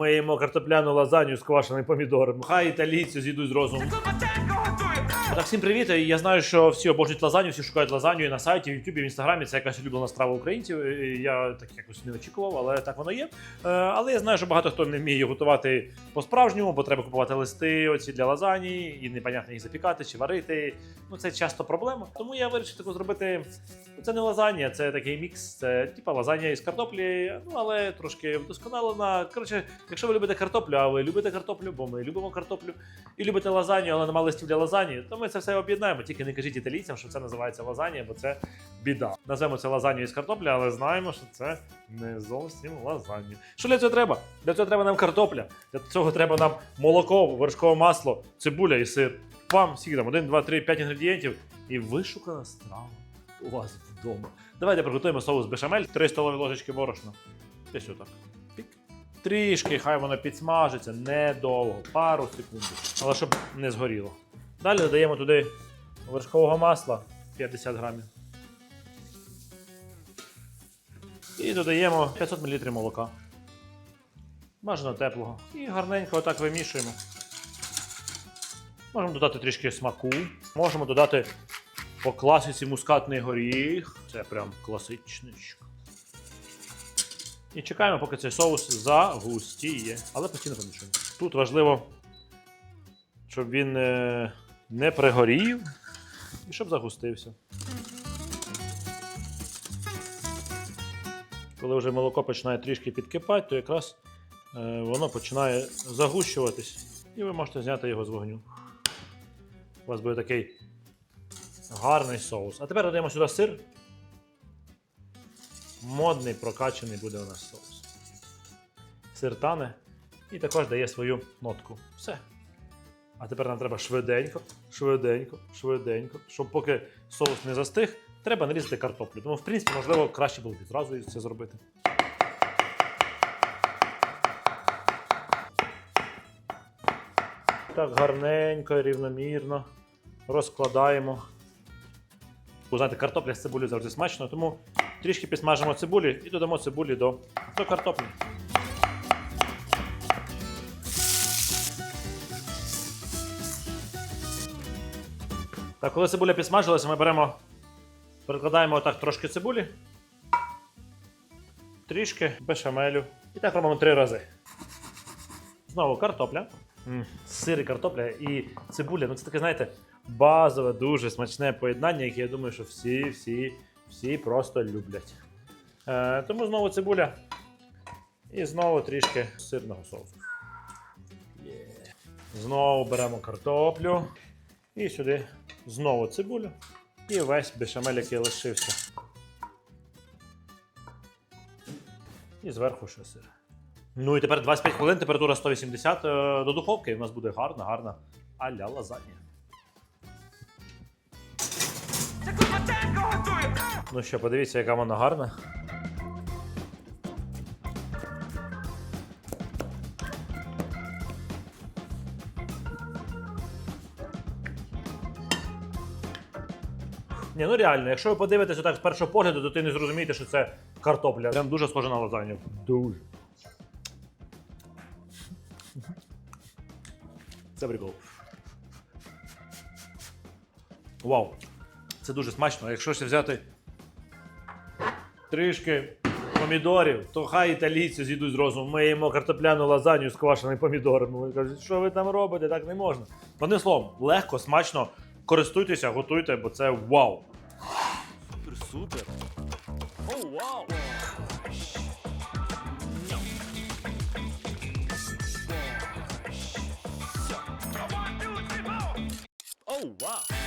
Ми їмо картопляну лазанью з квашеним помідором. Хай італійці зійдуть з розуму. Так, всім привіт. Я знаю, що всі обожнюють лазанью, всі шукають лазанью і на сайті, в Ютубі, в інстаграмі. Це якась улюблена страва українців. І Я так якось не очікував, але так воно є. Е, Але я знаю, що багато хто не вміє готувати по-справжньому, бо треба купувати листи оці для лазані, і непонятно їх запікати чи варити. Ну це часто проблема. Тому я вирішив таку зробити. Це не лазанья, це такий мікс. Це типа лазанья із картоплі, ну але трошки вдосконалена. Коротше, якщо ви любите картоплю, а ви любите картоплю, бо ми любимо картоплю, і любите лазанью, але нема листів для лазані, то ми це все об'єднаємо. Тільки не кажіть італійцям, що це називається лазанья, бо це біда. Назвемо це лазанью із картоплі, але знаємо, що це не зовсім лазанья. Що для цього треба? Для цього треба нам картопля. Для цього треба нам молоко, вершкове масло, цибуля і сир. Вам скільки там 1, 2, 3, 5 інгредієнтів і вишукана страва у вас вдома. Давайте приготуємо соус бешамель, 3 столові ложечки борошна. Десь отак. Трішки, хай воно підсмажиться недовго, пару секунд, але щоб не згоріло. Далі додаємо туди вершкового масла 50 грамів. І додаємо 500 мл молока. Бажано теплого. І гарненько отак вимішуємо. Можемо додати трішки смаку. Можемо додати по класиці мускатний горіх. Це прям класичничка. І чекаємо, поки цей соус загустіє. Але постійно помішуємо. Тут важливо, щоб він е, не пригорів і щоб загустився. Коли вже молоко починає трішки підкипати, то якраз е, воно починає загущуватись. І ви можете зняти його з вогню. У вас буде такий гарний соус. А тепер додаємо сюди сир. Модний, прокачаний буде у нас соус. Сир тане і також дає свою нотку. Все. А тепер нам треба швиденько, швиденько, швиденько, щоб поки соус не застиг, треба нарізати картоплю. Тому, в принципі, можливо, краще було відразу це зробити. Так, гарненько, рівномірно розкладаємо. Ви знаєте, картопля з цибулею завжди смачно, тому трішки підсмажимо цибулі і додамо цибулі до, до картоплі. Так, коли цибуля підсмажилася, ми беремо, перекладаємо отак трошки цибулі, трішки бешамелю. І так робимо три рази. Знову картопля. Сир і картопля і цибуля. Ну це таке, знаєте, базове, дуже смачне поєднання, яке я думаю, що всі, всі, всі просто люблять. Е, тому знову цибуля. І знову трішки сирного соусу. Знову беремо картоплю. І сюди знову цибулю. І весь бешамель, який лишився. І зверху ще сир. Ну і тепер 25 хвилин, температура 180 е, до духовки. В нас буде гарна, гарна а-ля. Ну що, подивіться, яка вона гарна. Ні, ну реально, якщо ви подивитеся так з першого погляду, то ти не зрозумієте, що це картопля. Прям дуже схоже на лазанью. Дуже. Це прикол. Вау! Це дуже смачно. Якщо ще взяти трішки помідорів, то хай італійці зійдуть з розуму. Ми їмо картопляну лазанью з квашеним помідором. Вони кажуть, що ви там робите, так не можна. Одним словом, легко, смачно, користуйтеся, готуйте, бо це вау! Супер, супер! О, вау! up.